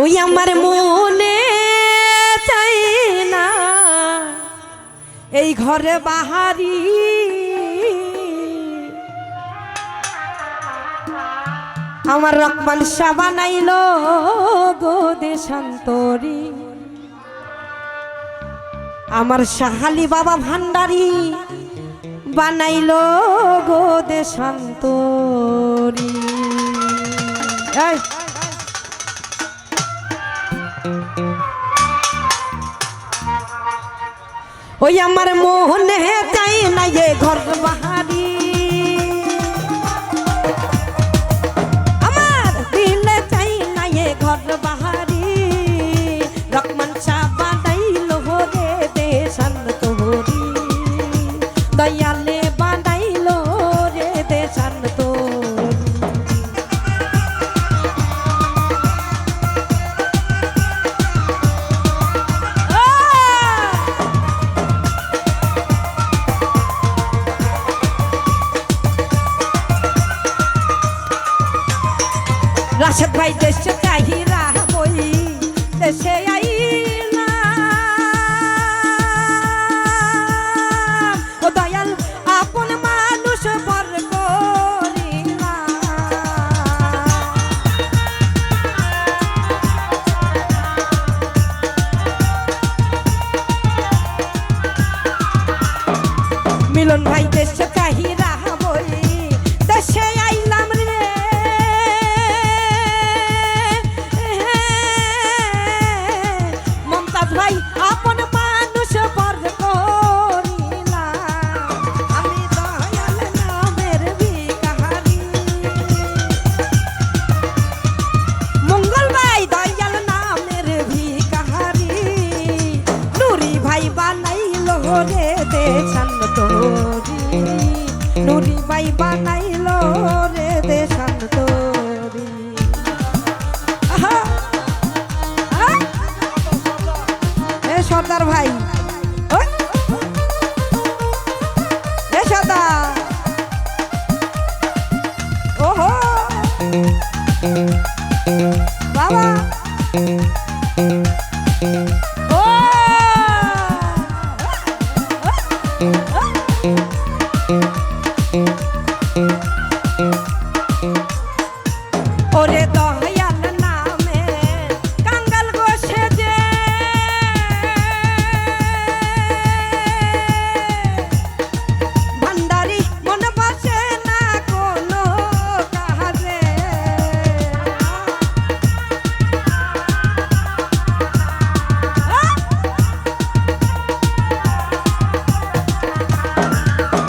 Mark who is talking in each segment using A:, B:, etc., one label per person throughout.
A: ওই আমার মনে চাই না। এই ঘরে বাহারি। আমার রকমান বানাইল গো দেশান্তরী। আমার সাহালি বাবা ভান্ডারি বানাইল গো দেশান্তরী। ওই আমার মোহনে চাই না ঘর বাহারি। রাশেদ ভাই দেশে চাহিরা বই দেশে পর মিলন ভাই দেশে ভাই বানাইল রে দেশান তোরি আহা! আহা! এ সর্দার ভাই! এ সর্দার ওহো বাবা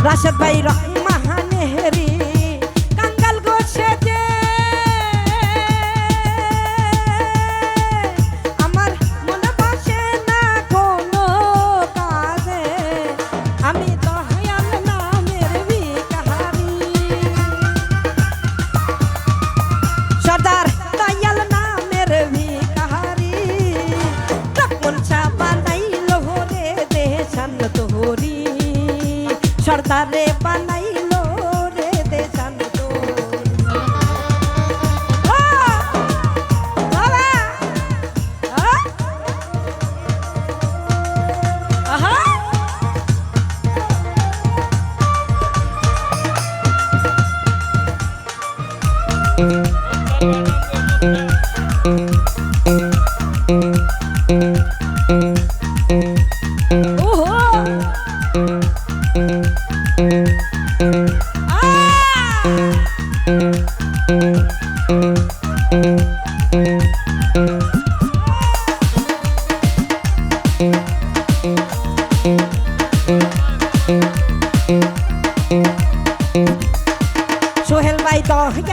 A: রাশেদ ভাই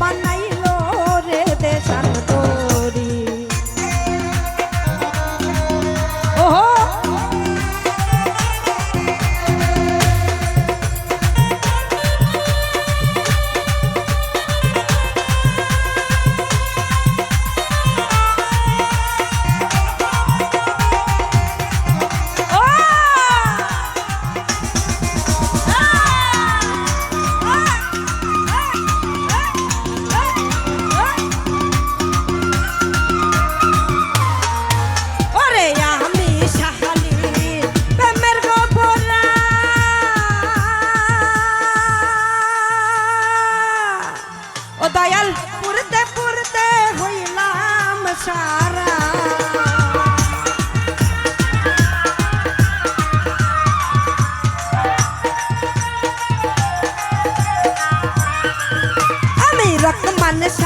A: বানাই on this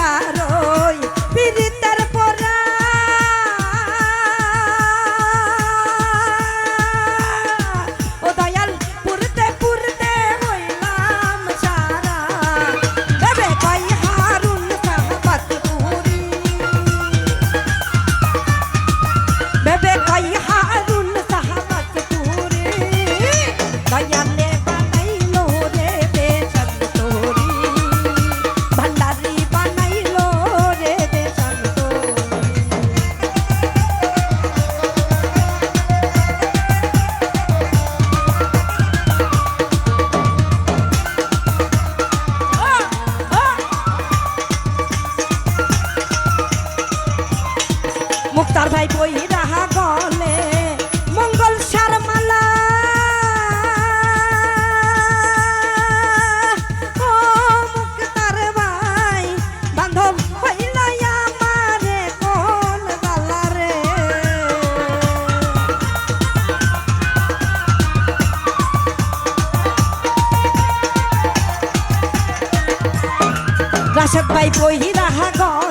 A: রাশেদ ভাই বই রাহা গো।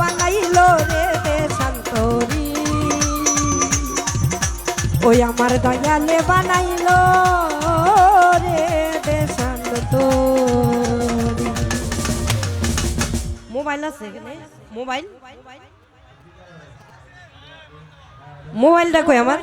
A: বানাইল রে শান্তরি। ওই আমার দয়ালে বানাইল রে বেশান্ত মোবাইল আছে এখানে? মোবাইল? মোবাইলটা কই আমার?